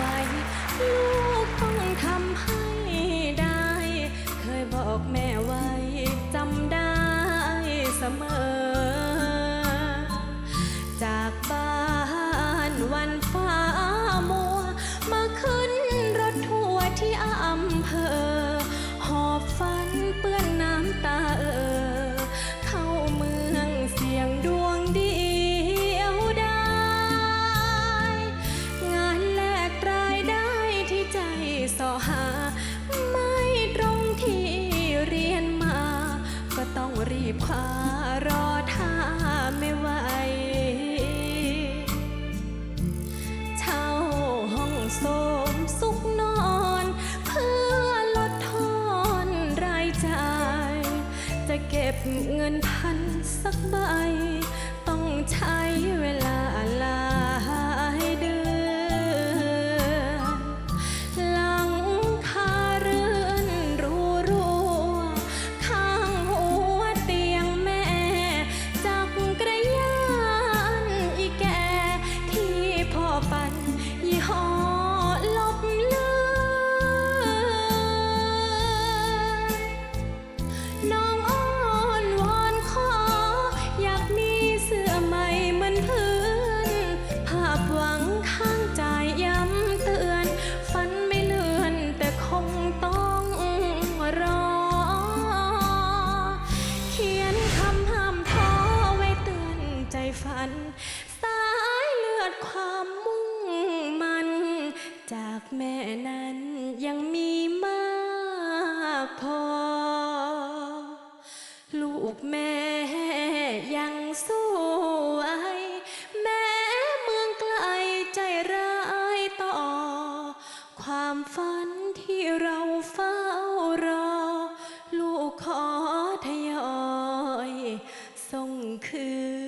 วย ลูกต้องทำให้ได้ เคยบอกแม่ไว้จำได้เสมอ จากบ้านวันฟ้ามัว มาขึ้นรถทัวร์ที่อำเภอ หอบฝันเปื้อนน้ำตาเออ ต้องรีบคว้ารอท่าไม่ไหว เช่าห้องโสมสุขนอน เพื่อลดทอนรายจ่าย จะเก็บเงินพันสักใบ ต้องใช้ พ่ ความมุ่งมันจากแม่นั้นยังมีมากพอ ลูกแม่ยังสู้ไอแม่เมืองไกลใจร้ายต่อ ความฝันที่เราเฝ้ารอ ลูกขอทยอยส่งคืน